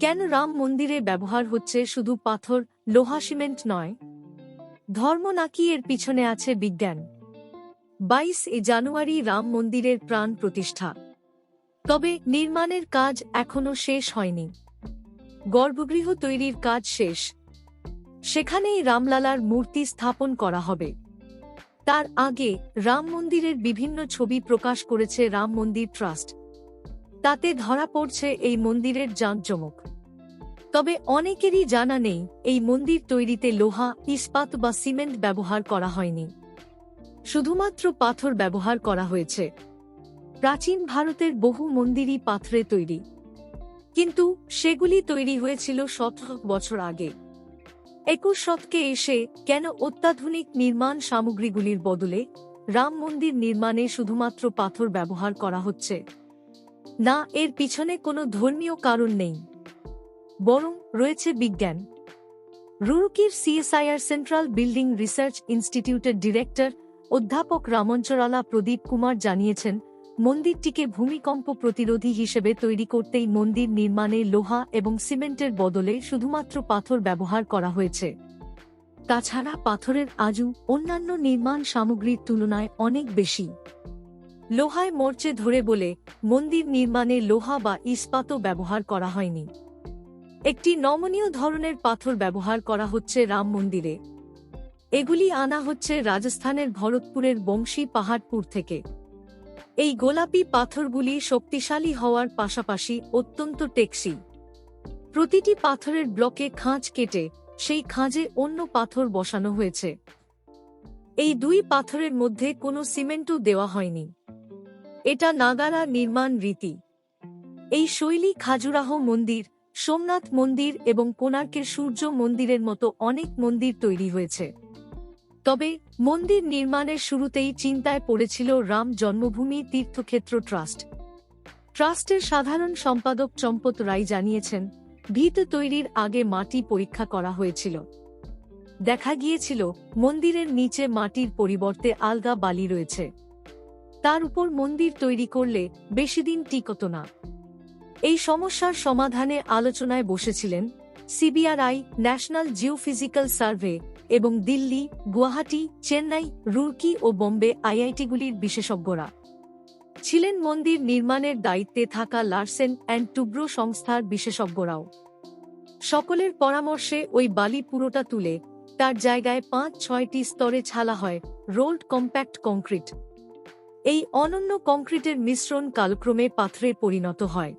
কেন রাম মন্দিরে ব্যবহার হচ্ছে শুধু পাথর, লোহা, সিমেন্ট নয়? ধর্ম নাকি এর পিছনে আছে বিজ্ঞান? বাইশ এ জানুয়ারি রাম মন্দিরের প্রাণ প্রতিষ্ঠা। তবে নির্মাণের কাজ এখনও শেষ হয়নি। গর্ভগৃহ তৈরির কাজ শেষ। সেখানেই রামলালার মূর্তি স্থাপন করা হবে। তার আগে রাম মন্দিরের বিভিন্ন ছবি প্রকাশ করেছে রাম মন্দির ট্রাস্ট। তাতে ধরা পড়ছে এই মন্দিরের জাঁকজমক। তবে অনেকেরই জানা নেই, এই মন্দির তৈরিতে লোহা, ইস্পাত বা সিমেন্ট ব্যবহার করা হয়নি। শুধুমাত্র পাথর ব্যবহার করা হয়েছে। প্রাচীন ভারতের বহু মন্দিরই পাথরে তৈরি। কিন্তু সেগুলি তৈরি হয়েছিল শতক বছর আগে। একুশ শতকে এসে কেন অত্যাধুনিক নির্মাণ সামগ্রীগুলির বদলে রাম মন্দির নির্মাণে শুধুমাত্র পাথর ব্যবহার করা হচ্ছে? না, এর পিছনে কোনো ধর্মীয় কারণ নেই। বরং রয়েছে বিজ্ঞান। রুরুকির সিএসআইআর সেন্ট্রাল বিল্ডিং রিসার্চ ইনস্টিটিউটের ডিরেক্টর, অধ্যাপক রামঞ্চরালা প্রদীপ কুমার জানিয়েছেন, মন্দিরটিকে ভূমিকম্প প্রতিরোধী হিসেবে তৈরি করতেই মন্দির নির্মাণে লোহা এবং সিমেন্টের বদলে শুধুমাত্র পাথর ব্যবহার করা হয়েছে। তাছাড়া পাথরের আজু অন্যান্য নির্মাণ সামগ্রীর তুলনায় অনেক বেশি। লোহায় মরচে ধরে বলে মন্দির নির্মাণে লোহা বা ইস্পাতও ব্যবহার করা হয়নি। একটি নমনীয় ধরনের পাথর ব্যবহার করা হচ্ছে রাম মন্দিরে। এগুলি আনা হচ্ছে রাজস্থানের ভরতপুরের বংশী পাহাড়পুর থেকে। এই গোলাপি পাথরগুলি শক্তিশালী হওয়ার পাশাপাশি অত্যন্ত টেকসি প্রতিটি পাথরের ব্লকে খাঁজ কেটে সেই খাঁজে অন্য পাথর বসানো হয়েছে। এই দুই পাথরের মধ্যে কোনো সিমেন্টও দেওয়া হয়নি। এটা নাগারা নির্মাণ রীতি। এই শৈলী খাজুরাহ মন্দির, সোমনাথ মন্দির এবং কোণার্কের সূর্য মন্দিরের মতো অনেক মন্দির তৈরি হয়েছে। তবে মন্দির নির্মাণের শুরুতেই চিন্তায় পড়েছিল রাম জন্মভূমি তীর্থক্ষেত্র ট্রাস্ট। ট্রাস্টের সাধারণ সম্পাদক চম্পত রায় জানিয়েছেন, ভিত তৈরির আগে মাটি পরীক্ষা করা হয়েছিল। দেখা গিয়েছিল, মন্দিরের নিচে মাটির পরিবর্তে আলগা বালি রয়েছে। তার উপর মন্দির তৈরি করলে বেশিদিন টিকত না। এই সমস্যার সমাধানে আলোচনায় বসেছিলেন সিবিআরআই, ন্যাশনাল জিওফিজিক্যাল সার্ভে এবং দিল্লি, গুয়াহাটি, চেন্নাই, রুরকি ও বোম্বে আইআইটিগুলির বিশেষজ্ঞরা। ছিলেন মন্দির নির্মাণের দায়িত্বে থাকা লার্সেন অ্যান্ড টুব্রো সংস্থার বিশেষজ্ঞরাও। সকলের পরামর্শে ওই বালি পুরোটা তুলে তার জায়গায় পাঁচ ছয়টি স্তরে ছালা হয়, রোল্ড কম্প্যাক্ট কংক্রিট। এই অনন্য কংক্রিটের মিশ্রণ কালক্রমে পাথরে পরিণত হয়।